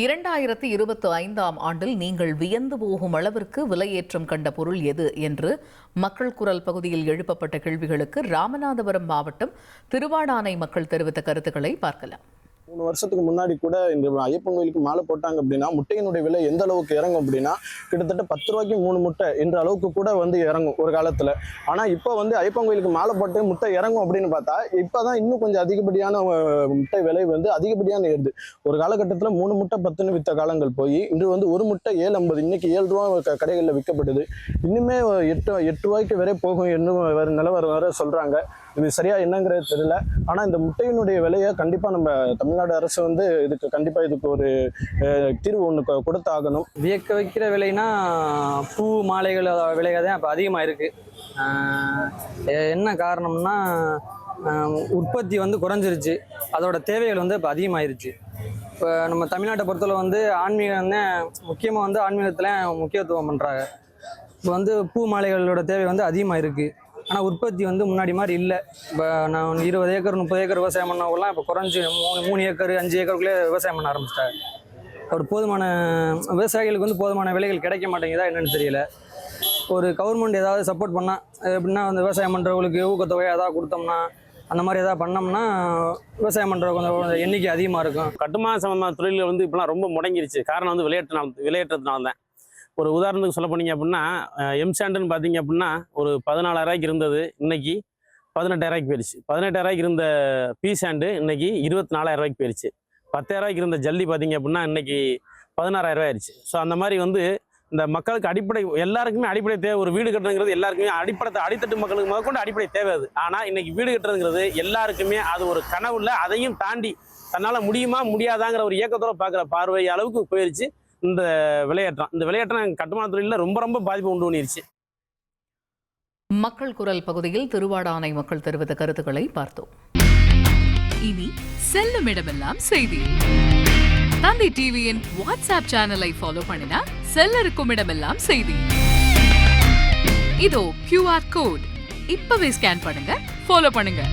இரண்டாயிரத்தி இருபத்தி ஐந்தாம் ஆண்டில் நீங்கள் வியந்து போகும் அளவிற்கு விலையேற்றம் கண்ட பொருள் எது என்று மக்கள் குரல் பகுதியில் எழுப்பப்பட்ட கேள்விகளுக்கு ராமநாதபுரம் மாவட்டம் திருவாடானை மக்கள் தெரிவித்த கருத்துக்களை பார்க்கலாம். மூணு வருஷத்துக்கு முன்னாடி கூட இந்த ஐயப்பன் கோயிலுக்கு மாலை போட்டாங்க அப்படின்னா முட்டையினுடைய விலை எந்த அளவுக்கு இறங்கும் அப்படின்னா கிட்டத்தட்ட பத்து ரூபாய்க்கு மூணு முட்டை என்ற அளவுக்கு கூட வந்து இறங்கும் ஒரு காலத்தில். ஆனால் இப்போ வந்து ஐயப்பன் கோயிலுக்கு மாலை போட்டு முட்டை இறங்கும் அப்படின்னு பார்த்தா இப்பதான் இன்னும் கொஞ்சம் அதிகப்படியான முட்டை விலை வந்து அதிகப்படியான ஏறுது. ஒரு காலகட்டத்தில் மூணு முட்டை பத்துன்னு வித்த காலங்கள் போய் இன்று வந்து ஒரு முட்டை ஏழு ஐம்பது இன்னைக்கு ஏழு ரூபா கடைகளில் விற்கப்படுது. இன்னுமே எட்டு எட்டு ரூபாய்க்கு வரை போகும் என்னும் வர நிலவரம் வர சொல்கிறாங்க இது சரியா என்னங்கிறது தெரியல. ஆனால் இந்த முட்டையினுடைய விலையை கண்டிப்பாக நம்ம தமிழ்நாடு அரசு வந்து இதுக்கு கண்டிப்பாக இதுக்கு ஒரு தீர்வு ஒன்று கொடுத்தாகணும். வியக்க வைக்கிற விலைனா பூ மாலைகள் அதோட விலை தான் இப்போ அதிகமாக இருக்குது என்ன காரணம்னா உற்பத்தி வந்து குறைஞ்சிருச்சு. அதோட தேவைகள் வந்து இப்போ அதிகமாயிருச்சு. இப்போ நம்ம தமிழ்நாட்டை பொறுத்தவரை வந்து ஆன்மீகம் தான் முக்கியமாக வந்து ஆன்மீகத்தில் முக்கியத்துவம் பண்ணுறாங்க இப்போ வந்து பூ மாலைகளோட தேவை வந்து அதிகமாக இருக்குது ஆனால் உற்பத்தி வந்து முன்னாடி மாதிரி இல்லை. இப்போ நான் இருபது ஏக்கர் முப்பது ஏக்கர் விவசாயம் பண்ணவங்களாம் இப்போ குறைஞ்சி மூணு மூணு ஏக்கர் அஞ்சு ஏக்கருக்குள்ளே விவசாயம் பண்ண ஆரம்பிச்சிட்டாங்க. அவர் போதுமான விவசாயிகளுக்கு வந்து போதுமான விலைகள் கிடைக்க மாட்டேங்குதா என்னென்னு தெரியல. ஒரு கவர்மெண்ட் ஏதாவது சப்போர்ட் பண்ணால் எப்படின்னா அந்த விவசாயம் பண்ணுறவங்களுக்கு ஊக்கத்தொகை ஏதாவது கொடுத்தோம்னா அந்த மாதிரி ஏதாவது பண்ணோம்னா விவசாயம் பண்ணுறவங்க கொஞ்சம் எண்ணிக்கை அதிகமாக இருக்கும். கட்டுமான சம்பந்தமான தொழிலில் வந்து இப்போலாம் ரொம்ப முடங்கிருச்சு. காரணம் வந்து விளையாட்டுனால விளையாட்டுறதுனால தான் ஒரு உதாரணத்துக்கு சொல்ல போனீங்க அப்படின்னா எம்சாண்டுன்னு பார்த்தீங்க அப்படின்னா ஒரு பதினாலாயிரூவாய்க்கு இருந்தது இன்னைக்கு பதினெட்டாயிரூவாய்க்கு போயிடுச்சு. பதினெட்டாயிரூவாய்க்கு இருந்த பி சாண்டு இன்னைக்கு இருபத்தி நாலாயிரூவாய்க்கு போயிடுச்சு. பத்தாயிரூவாய்க்கு இருந்த ஜல்லி பார்த்தீங்க அப்படின்னா இன்னைக்கு பதினாறாயிரூவா ஆயிடுச்சு. ஸோ அந்த மாதிரி வந்து இந்த மக்களுக்கு அடிப்படை எல்லாருக்குமே அடிப்படை தேவை. ஒரு வீடு கட்டுறதுங்கிறது எல்லாருக்குமே அடிப்படை அடித்தட்டு மக்களுக்கு முதற்கொண்டு அடிப்படை தேவை அது. ஆனால் இன்னைக்கு வீடு கட்டுறதுங்கிறது எல்லாருக்குமே அது ஒரு கனவு இல்லை அதையும் தாண்டி தன்னால் முடியுமா முடியாதாங்கிற ஒரு இயக்கத்தோட பார்க்குற பார்வை அளவுக்கு போயிடுச்சு இந்த விளையாட்டம் இந்த விளையாட்டம் கட்டுமான தொழிலில் ரொம்ப ரொம்ப பாதிப்பு உண்டு பண்ணிருச்சு. மக்கள் குரல் பகுதியில் திருவாடானை மக்கள் தெரிவித்த கருத்துக்களை பார்த்தோம். இனி செல்லும் இடமெல்லாம் செய்தி. தந்தி டிவியின் வாட்ஸ்அப் சேனலை ஃபாலோ பண்ணினா செல்ல இருக்கும் இடமெல்லாம் செய்தி. இதோ கியூஆர் கோட் இப்பவே ஸ்கேன் பண்ணுங்க ஃபாலோ பண்ணுங்க.